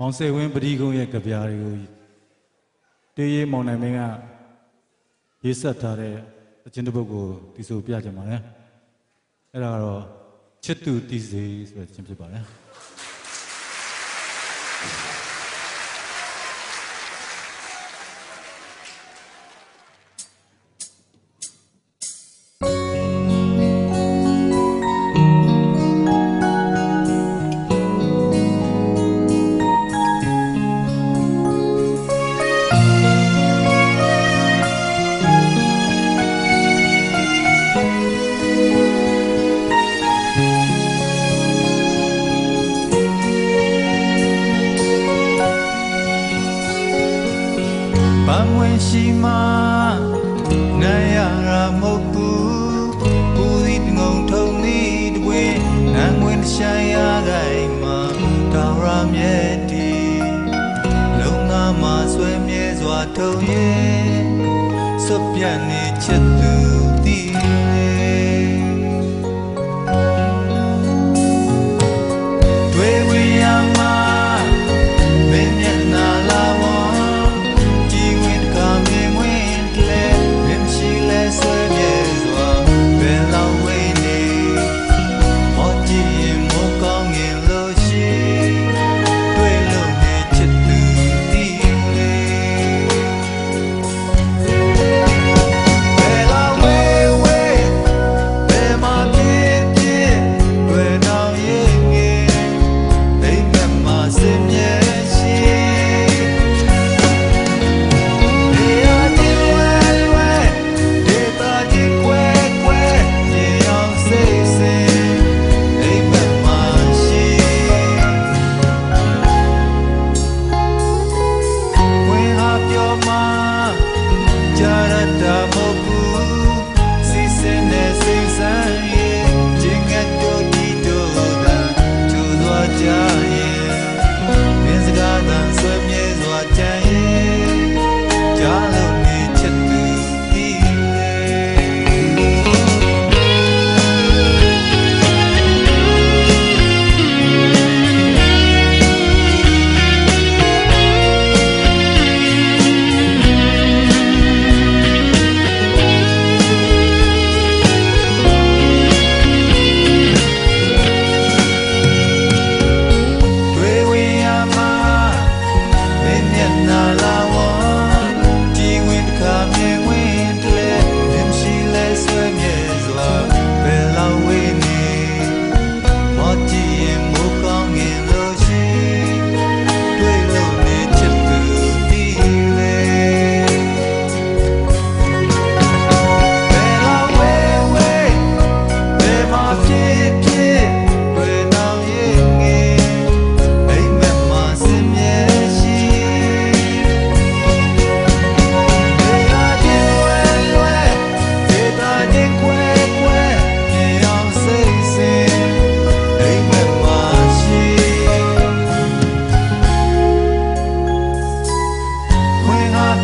မောင်စေဝင်းပရိကုံရဲ့ကြပြားတွေကိုတေးရေးမောင်နိုင်မင်းကရေးဆက်ထားတဲ့အချင်းတစ်ပုဒ်ကိုဒီဆိုပြကြပါမယ်အဲ့ဒါကတော့ချစ်သူတီးစေဆိုတဲ့အချင်းဖြစ်ပါတယ် ပန်းဝင်ရှိမှနိုင်ရရာမဟုတ်ဘူးပူသည်ငုံထုံသည်တွင်နန်းဝင်ရှာရတိုင်းမှာတော်ရမြဲတီလုံငါမှာဆွဲမြဲစွာထုံရဲ့စွပြတ်နေချစ်သူသည် 的梦。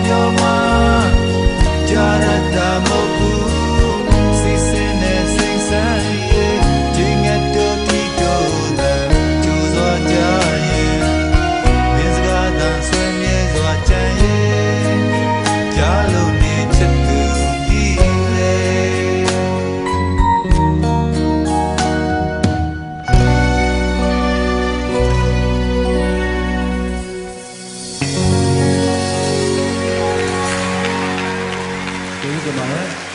your 오랜만에